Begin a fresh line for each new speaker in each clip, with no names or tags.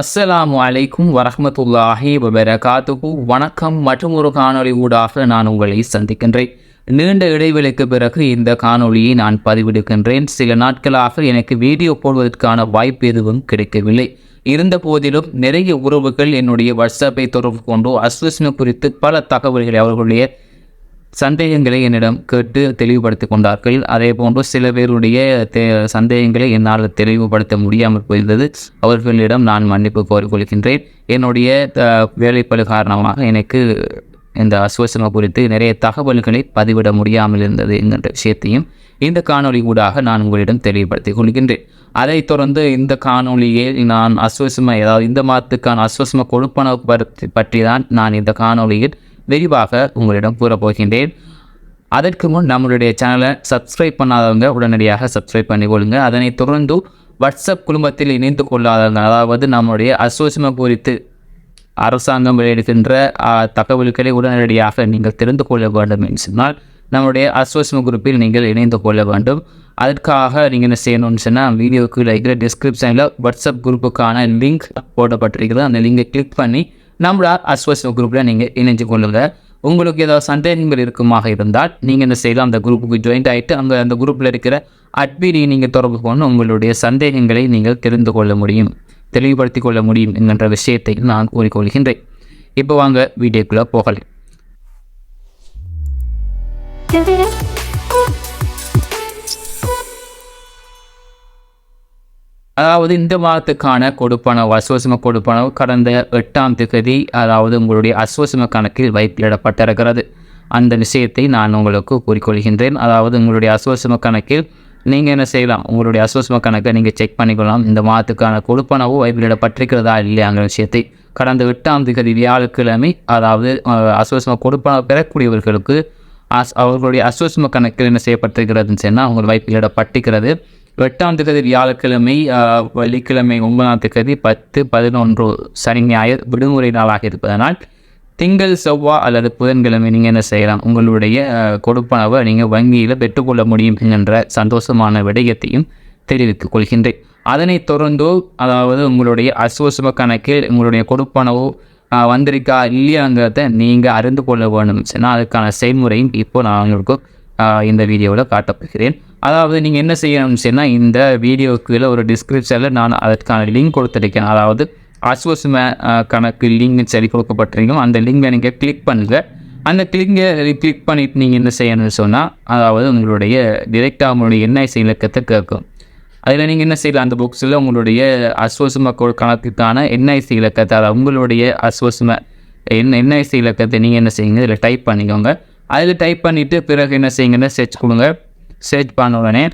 அஸ்ஸலாமு அலைக்கும் வரஹ்மத்துல்லாஹி வபரகாத்துகு வணக்கம் மற்றும் ஒரு காணொளி ஊடாக நான் உங்களை சந்திக்கின்றேன். நீண்ட இடைவெளிக்கு பிறகு இந்த காணொளியை நான் பதிவிடுகின்றேன் சில நாட்களாக எனக்கு வீடியோ போடுவதற்கான வாய்ப்பு எதுவும் கிடைக்கவில்லை. இருந்த போதிலும் நிறைய உறவுகள் என்னுடைய வாட்ஸ்அப்பை தொடர்பு கொண்டு அஸ்வஸ்ம குறித்து பல தகவல்களை அவர்களுடைய சந்தேகங்களை என்னிடம் கேட்டு தெளிவுபடுத்திக் கொண்டார்கள். அதே போன்று சில பேருடைய தே சந்தேகங்களை என்னால் தெளிவுபடுத்த முடியாமல் போயிருந்தது. அவர்களிடம் நான் மன்னிப்பு கோரிக்கொள்கின்றேன். என்னுடைய த- வேலைப்பளு காரணமாக எனக்கு இந்த அசுவசனம் குறித்து நிறைய தகவல்களை பதிவிட முடியாமல் இருந்தது என்கின்ற விஷயத்தையும் இந்த காணொளி ஊடாக நான் உங்களிடம் தெளிவுபடுத்திக் கொள்கின்றேன். அதைத் தொடர்ந்து இந்த காணொளியை நான் அஸ்வசம ஏதாவது இந்த மாதத்துக்கான அஸ்வசம கொடுப்பனவு பற்றி பற்றி தான் நான் இந்த காணொளியில் விரிவாக உங்களிடம் கூறப்போகின்றேன். அதற்கு முன் நம்மளுடைய சேனலை சப்ஸ்கிரைப் பண்ணாதவங்க உடனடியாக சப்ஸ்கிரைப் பண்ணிக்கொள்ளுங்க அதனைத் தொடர்ந்து வாட்ஸ்அப் குழுமத்தில் இணைந்து கொள்ளாதவங்க அதாவது நம்முடைய அசோசியம குறித்து அரசாங்கம் வெளியிடுகின்ற தகவல்களை உடனடியாக நீங்கள் தெரிந்து கொள்ள வேண்டும் என்று சொன்னால் நம்முடைய அசோசியம குரூப்பில் நீங்கள் இணைந்து கொள்ள வேண்டும். அதற்காக நீங்கள் என்ன செய்யணும்னு சொன்னால் வீடியோக்கு இருக்கிற டிஸ்கிரிப்ஷனில் வாட்ஸ்அப் குரூப்புக்கான லிங்க் போடப்பட்டிருக்கிறது. அந்த லிங்கை கிளிக் பண்ணி நம்மளோட அஸ்வஸ்வ குரூப்பில் நீங்கள் இணைஞ்சு கொள்ளுங்க. உங்களுக்கு ஏதாவது சந்தேகங்கள் இருக்குமாக இருந்தால் நீங்கள் என்ன செய்யலாம்? அந்த குரூப்புக்கு ஜாயின் ஆகிட்டு அங்கே அந்த குரூப்பில் இருக்கிற அட்மினியை நீங்கள் தொடர்பு கொண்டு உங்களுடைய சந்தேகங்களை நீங்கள் தெரிந்து கொள்ள முடியும். தெளிவுபடுத்தி கொள்ள முடியும் என்கின்ற விஷயத்தை நான் கூறிக்கொள்கின்றேன். இப்போ வாங்க வீடியோக்குள்ளே போகலாம். அதாவது இந்த மாதத்துக்கான கொடுப்பனவு அஸ்வசம கொடுப்பனவு கடந்த எட்டாம் திகதி அதாவது உங்களுடைய அஸ்வசம கணக்கில் வைப்பிடப்பட்டிருக்கிறது அந்த விஷயத்தை நான் உங்களுக்கு கூறிக்கொள்கின்றேன். அதாவது உங்களுடைய அஸ்வசம கணக்கில் நீங்கள் என்ன செய்யலாம்? உங்களுடைய அஸ்வசம கணக்கை நீங்கள் செக் பண்ணிக்கொள்ளலாம் இந்த மாதத்துக்கான கொடுப்பனவு வைப்பிடப்பட்டிருக்கிறதா இல்லையாங்கிற விஷயத்தை. கடந்த எட்டாம் திகதி வியாழக்கிழமை அதாவது அஹ், அஸ்வசம கொடுப்பனவு பெறக்கூடியவர்களுக்கு அஸ் அவர்களுடைய அஸ்வசம கணக்கில் என்ன செய்யப்பட்டிருக்கிறதுன்னு சொன்னால் அவங்க வைப்பிலிடப்பட்டிருக்கிறது எட்டாம் தேதி வியாழக்கிழமை வெள்ளிக்கிழமை ஒன்பதாம் தேதி பத்து பதினொன்று சனி ஞாயிறு விடுமுறை நாளாக இருப்பதனால் திங்கள் செவ்வாய் அல்லது புதன்கிழமை நீங்கள் என்ன செய்யலாம்? உங்களுடைய கொடுப்பனவை நீங்கள் வங்கியில் பெற்றுக்கொள்ள முடியும் என்ற சந்தோஷமான விடயத்தையும் தெரிவித்துக் கொள்கின்றேன். அதனைத் தொடர்ந்தோ அதாவது உங்களுடைய அஸ்வசம கணக்கில் உங்களுடைய கொடுப்பனவோ வந்திருக்கா இல்லையாங்கிறத நீங்கள் அறிந்து கொள்ள வேண்டும். சொன்னால் அதுக்கான செயல்முறையும் இப்போ நான் உங்களுக்கு இந்த வீடியோவில் காட்டப்போகிறேன். அதாவது நீங்கள் என்ன செய்யணும்னு சொன்னால் இந்த வீடியோக்கு ஒரு டிஸ்கிரிப்ஷனில் நான் அதற்கான லிங்க் கொடுத்துருக்கேன். அதாவது அஸ்வசம கணக்கு லிங்க் சரி கொடுக்கப்பட்டிருக்கோம். அந்த லிங்கை நீங்கள் கிளிக் பண்ணுங்கள் அந்த கிளிங்கை கிளிக் பண்ணிட்டு நீங்கள் என்ன செய்யணும்னு சொன்னால் அதாவது உங்களுடைய டிரெக்டாக உங்களுடைய என்ஐசி இலக்கத்தை கேட்கும். அதில் நீங்கள் என்ன செய்யலாம்? அந்த புக்ஸில் உங்களுடைய அஸ்வசும கணக்குக்கான என்ஐசி இலக்கத்தை அதாவது உங்களுடைய அஸ்வசும என் என்ஐசி இலக்கத்தை நீங்கள் என்ன செய்யுங்க? இதில் டைப் பண்ணிக்கோங்க. அதில் டைப் பண்ணிவிட்டு பிறகு என்ன செய்யுங்கன்னா சர்ச் கொடுங்க. சர்ச் பண்ண உடனே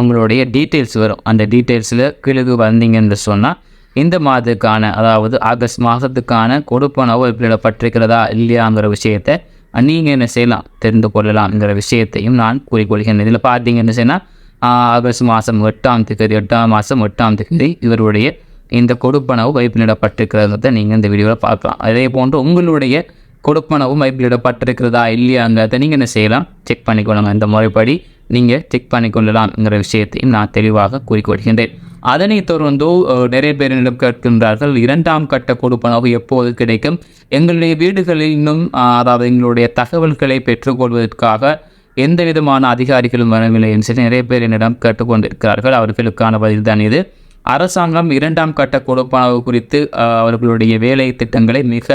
உங்களுடைய டீட்டெயில்ஸ் வரும். அந்த டீட்டெயில்ஸில் கிழகு வந்தீங்கன்னு சொன்னால் இந்த மாதத்துக்கான அதாவது ஆகஸ்ட் மாதத்துக்கான கொடுப்பனவு வெளியிடப்பட்டிருக்கிறதா இல்லையாங்கிற விஷயத்தை நீங்கள் என்ன செய்யலாம் தெரிந்து கொள்ளலாம்ங்கிற விஷயத்தையும் நான் கூறிக்கொள்கிறேன். இதில் பார்த்தீங்கன்னு சொன்னால் ஆகஸ்ட் மாதம் எட்டாம் தேதி எட்டாம் மாதம் எட்டாம் தேதி இவருடைய இந்த கொடுப்பனவு வைப்பிலிடப்பட்டிருக்கிறத நீங்கள் இந்த வீடியோவில் பார்க்கலாம். அதே போன்று உங்களுடைய கொடுப்பனவும் வைப்பிலிடப்பட்டிருக்கிறதா இல்லையாங்கிறத நீங்கள் என்ன செய்யலாம்? செக் பண்ணிக்கொள்ளுங்க. இந்த முறைப்படி நீங்கள் செக் பண்ணிக்கொள்ளலாம்ங்கிற விஷயத்தையும் நான் தெளிவாக கூறிக்கொள்கின்றேன். அதனைத் தொடர்ந்து அஹ், நிறைய பேரிடம் கேட்கின்றார்கள் இரண்டாம் கட்ட கொடுப்பனவு எப்போது கிடைக்கும்? எங்களுடைய வீடுகளில் இன்னும் அதாவது எங்களுடைய தகவல்களை பெற்றுக்கொள்வதற்காக எந்த விதமான அதிகாரிகளும் வரவில்லை என்று சொல்லி நிறைய பேர் என்னிடம் கேட்டுக்கொண்டிருக்கிறார்கள். அவர்களுக்கான பதில்தான் இது. அரசாங்கம் இரண்டாம் கட்ட கொடுப்பனவு குறித்து அவர்களுடைய வேலை திட்டங்களை மிக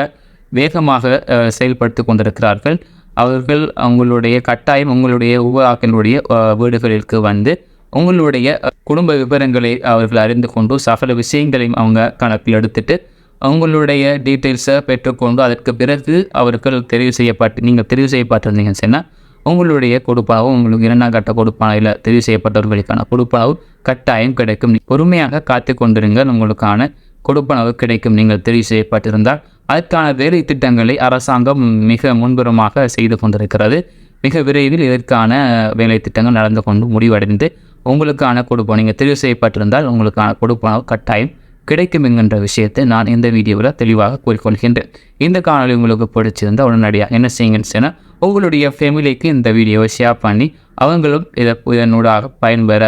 வேகமாக செயல்படுத்தி கொண்டிருக்கிறார்கள். அவர்கள் அவங்களுடைய கட்டாயம் உங்களுடைய உபராக்களுடைய வீடுகளிற்கு வந்து உங்களுடைய குடும்ப விவரங்களை அவர்கள் அறிந்து கொண்டு சகல விஷயங்களையும் அவங்க கணக்கில் எடுத்துட்டு உங்களுடைய டீட்டெயில்ஸை பெற்றுக்கொண்டு அதற்கு பிறகு அவர்கள் தெரிவு செய்யப்பட்டு நீங்கள் தெரிவு செய்யப்பட்டிருந்தீங்கன்னு சொன்னால் உங்களுடைய கொடுப்பாகவும் உங்களுக்கு இரண்டாம் கட்ட கொடுப்பனவில் தெரிவு செய்யப்பட்டவர்களுக்கான கொடுப்பாகவும் கட்டாயம் கிடைக்கும். பொறுமையாக காத்து கொண்டிருங்கள். உங்களுக்கான கொடுப்பனவு கிடைக்கும். நீங்கள் தெரிவு செய்யப்பட்டிருந்தால் அதற்கான வேலை திட்டங்களை அரசாங்கம் மிக முன்புறமாக செய்து கொண்டிருக்கிறது. மிக விரைவில் இதற்கான வேலை திட்டங்கள் நடந்து கொண்டு முடிவடைந்து உங்களுக்கான கொடுப்போம். நீங்கள் தெரிவு செய்யப்பட்டிருந்தால் உங்களுக்கான கொடுப்போம். கட்டாயம் கிடைக்கும் என்கின்ற விஷயத்தை நான் இந்த வீடியோவில் தெளிவாக கூறிக்கொள்கின்றேன். இந்த காணொலி உங்களுக்கு பிடிச்சிருந்தால் உடனடியாக என்ன செய்யுங்கன்னு சொன்னால் உங்களுடைய ஃபேமிலிக்கு இந்த வீடியோவை ஷேர் பண்ணி அவங்களும் இதை இதனூடாக பயன்பெற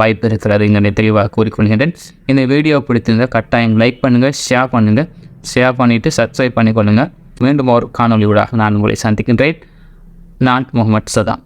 வாய்ப்பு இருக்கிறது எங்களை தெளிவாக கூறிக்கொள்கின்றேன். இந்த வீடியோ பிடித்திருந்தால் கட்டாயம் லைக் பண்ணுங்கள் ஷேர் பண்ணுங்கள். ஷேர் பண்ணிவிட்டு சப்ஸ்கிரைப் பண்ணிக்கொள்ளுங்கள் மீண்டும் ஒரு காணொலியூடாக நான் உங்களை சந்திக்கின்றேன். நான் முகமது சதான்